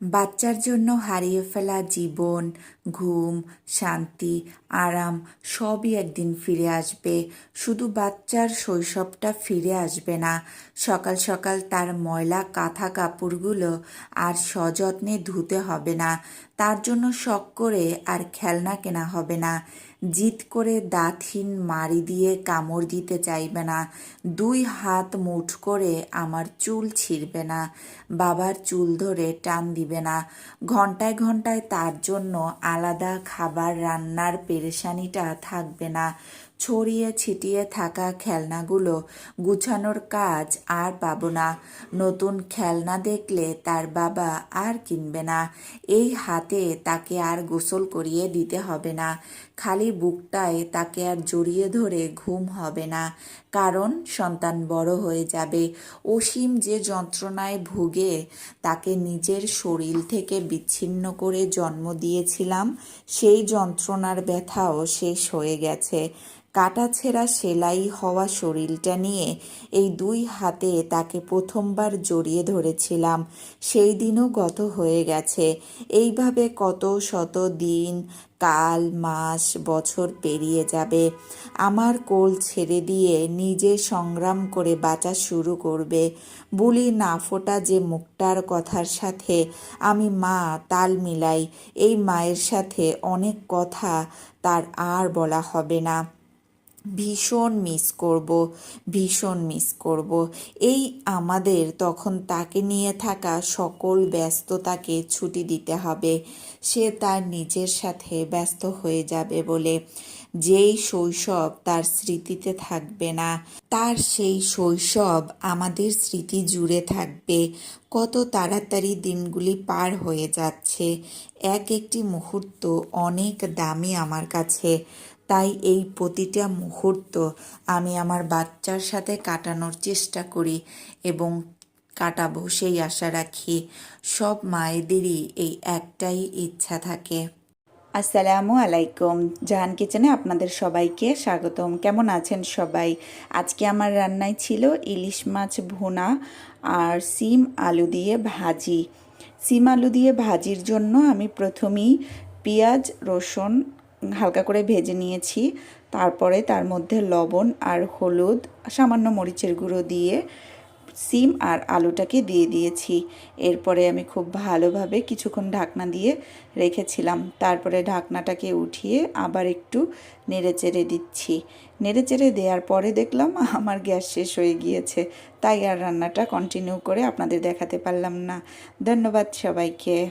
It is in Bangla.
বাচ্চার জন্য হারিয়ে ফেলা জীবন, ঘুম, শান্তি, আরাম সবই একদিন ফিরে আসবে। শুধু বাচ্চার শৈশবটা ফিরে আসবে না, সকাল সকাল তার ময়লা কাঁথা কাপড়গুলো আর সযত্নে ধুতে হবে না। তার জন্য শখ করে আর খেলনা কেনা হবে না। জিদ করে দাঁতহীন মারি দিয়ে কামড় দিতে চাইবে না। দুই হাত মুঠ করে আমার চুল ছিঁড়বে না। বাবার চুল ধরে টান দিবে না। ঘন্টায় ঘন্টায় তার জন্য আলাদা খাবার রান্নার পেরেশানিটা থাকবে না। ছড়িয়ে ছিটিয়ে থাকা খেলনাগুলো গুছানোর কাজ আর পাবো না। নতুন খেলনা দেখলে তার বাবা আর কিনবে না। এই হাতে তাকে আর গোসল করিয়ে দিতে হবে না। খালি বুকটায় তাকে আর জড়িয়ে ধরে ঘুম হবে না। কারণ সন্তান বড় হয়ে যাবে। অসীম যে যন্ত্রণায় ভুগে তাকে নিজের শরীর থেকে বিচ্ছিন্ন করে জন্ম দিয়েছিলাম, সেই যন্ত্রণার ব্যথাও শেষ হয়ে গেছে। কাটাছেঁড়া সেলাই হওয়া শরীরটা নিয়ে এই দুই হাতে তাকে প্রথমবার জড়িয়ে ধরেছিলাম। সেই দিনও গত হয়ে গেছে। এইভাবে কত শত দিন, কাল, মাস, বছর পেরিয়ে যাবে। আমার কোল ছেড়ে দিয়ে নিজে সংগ্রাম করে বাঁচা শুরু করবে। বুলি না ফোটা যে মুখটার কথার সাথে আমি মা তাল মিলাই, এই মায়ের সাথে অনেক কথা তার আর বলা হবে না। ভীষণ মিস করব, ভীষণ মিস করব। এই আমাদের তখন তাকে নিয়ে থাকা সকল ব্যস্ততাকে ছুটি দিতে হবে। সে তার নিজের সাথে ব্যস্ত হয়ে যাবে বলে যেই শৈশব তার স্মৃতিতে থাকবে না, তার সেই শৈশব আমাদের স্মৃতি জুড়ে থাকবে। কত তাড়াতাড়ি দিনগুলি পার হয়ে যাচ্ছে। এক একটি মুহূর্ত অনেক দামি আমার কাছে। তাই এই প্রতিটা মুহূর্ত আমি আমার বাচ্চার সাথে কাটানোর চেষ্টা করি এবং কাটাবো সেই আশা রাখি। সব মায়েদেরই এই একটাই ইচ্ছা থাকে। আসসালামু আলাইকুম। জাহান কিচেনে আপনাদের সবাইকে স্বাগতম। কেমন আছেন সবাই? আজকে আমার রান্নায় ছিল ইলিশ মাছ ভুনা আর সিম আলু দিয়ে ভাজি। সিম আলু দিয়ে ভাজির জন্য আমি প্রথমেই পেঁয়াজ, রসুন হালকা করে ভেজে নিয়েছি। তারপরে তার মধ্যে লবণ আর হলুদ, সামান্য মরিচের গুঁড়ো দিয়ে সিম আর আলুটাকে দিয়ে দিয়েছি। এরপরে আমি খুব ভালোভাবে কিছুক্ষণ ঢাকনা দিয়ে রেখেছিলাম। তারপরে ঢাকনাটাকে উঠিয়ে আবার একটু নেড়ে চেড়ে দিচ্ছি। নেড়ে চেড়ে দেওয়ার পরে দেখলাম, আমার গ্যাস শেষ হয়ে গিয়েছে। তাই আর রান্নাটা কন্টিনিউ করে আপনাদের দেখাতে পারলাম না। ধন্যবাদ সবাইকে।